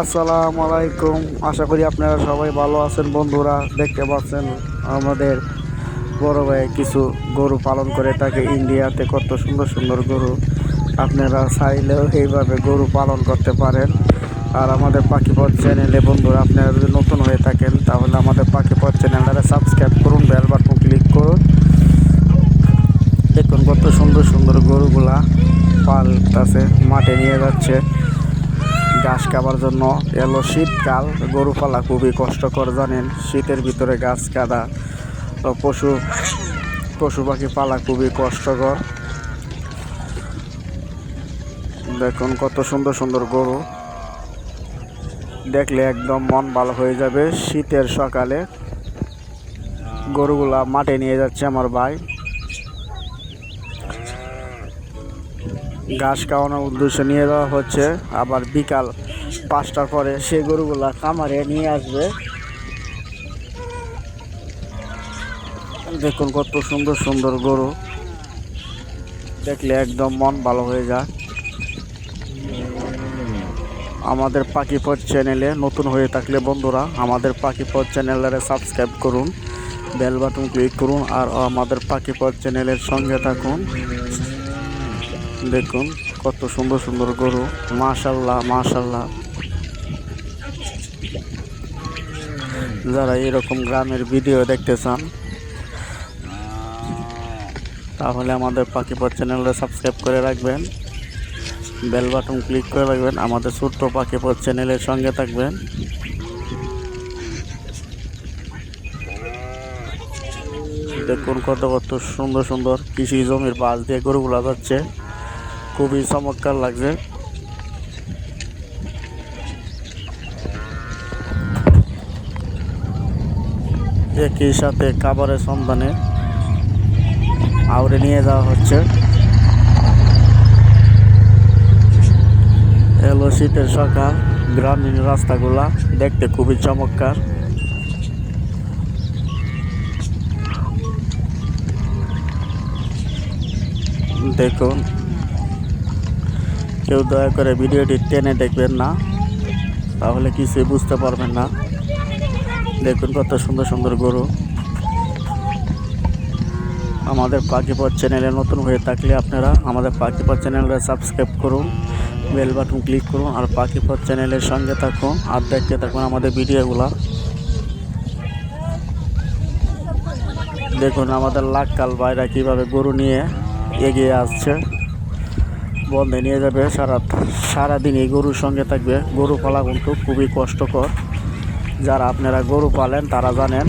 আসসালামু আলাইকুম। আশা করি আপনারা সবাই ভালো আছেন বন্ধুরা, দেখতে পাচ্ছেন আমাদের বড় ভাই কিছু গরু পালন করে থাকে ইন্ডিয়াতে কত সুন্দর সুন্দর গরু আপনারা চাইলেও এইভাবে গরু পালন করতে পারেন। আর আমাদের পাখিপথ চ্যানেলে বন্ধুরা, আপনারা যদি নতুন হয়ে থাকেন, তাহলে আমাদের পাখিপথ চ্যানেলটা সাবস্ক্রাইব করুন, বেল বাটন ক্লিক করুন। দেখুন কত সুন্দর সুন্দর গরুগুলা পালতাছে, মাঠে নিয়ে যাচ্ছে। ঘাস খাবার জন্য এলো শীতকাল। গরু পালা খুবই কষ্টকর, জানেন? শীতের ভিতরে গাছ কাদা পশু পশু পাখি পালা খুবই কষ্টকর। দেখুন কত সুন্দর সুন্দর গরু। দেখলে একদম মন ভালো হয়ে যাবে। শীতের সকালে গরুগুলা মাঠে নিয়ে যাচ্ছে আমার ভাই। ঘাস খাওয়ানোর উদ্দেশ্য নিয়ে যাওয়া হচ্ছে। আবার বিকাল পাঁচটার পরে সেই গরুগুলা কামারে নিয়ে আসবে। দেখুন কত সুন্দর সুন্দর গরু। দেখলে একদম মন ভালো হয়ে যায়। আমাদের পাখিপথ চ্যানেলে নতুন হয়ে থাকলে বন্ধুরা, আমাদের পাখিপথ চ্যানেলের সাবস্ক্রাইব করুন, বেল বাটন ক্লিক করুন, আর আমাদের পাখিপথ চ্যানেলের সঙ্গে থাকুন। দেখুন, কত সুন্দর সুন্দর গরু। মাশাল্লাহ মাশাল্লাহ। যারা এরকম গ্রামের ভিডিও দেখতে চান, তাহলে আমাদের পাখিপথ চ্যানেলটা সাবস্ক্রাইব করে রাখবেন। বেল বাটন ক্লিক করে রাখবেন। আমাদের ছোট্ট পাখিপথ চ্যানেলের সঙ্গে থাকবেন। দেখুন কত কত সুন্দর সুন্দর কৃষি জমির পাশ দিয়ে গরুগুলা যাচ্ছে। খুবই চমৎকার লাগছে। একই সাথে খাবারের সন্ধানে আউরে নিয়ে যাওয়া হচ্ছে। এলো শীতের সকাল, গ্রামীণ রাস্তাগুলা দেখতে খুবই চমৎকার। দেখুন কেউ দয়া করে ভিডিওটি টেনে দেখবেন না, তাহলে কিছুই বুঝতে পারবেন না। দেখুন কত সুন্দর সুন্দর গরু। আমাদের পাখিপথ চ্যানেলে নতুন হয়ে থাকলে আপনারা আমাদের পাখিপথ চ্যানেলটা সাবস্ক্রাইব করুন, বেল বাটন ক্লিক করুন, আর পাখিপথ চ্যানেলের সঙ্গে থাকুন আর দেখতে থাকুন আমাদের ভিডিওগুলা। দেখুন আমাদের লাককাল বাইরা কীভাবে গরু নিয়ে এগিয়ে আসছে। বন্ধে নিয়ে যাবে, সারা, সারাদিন এই গরুর সঙ্গে থাকবে। গরু পালা কিন্তু খুবই কষ্টকর। যারা আপনারা গরু পালেন, তারা জানেন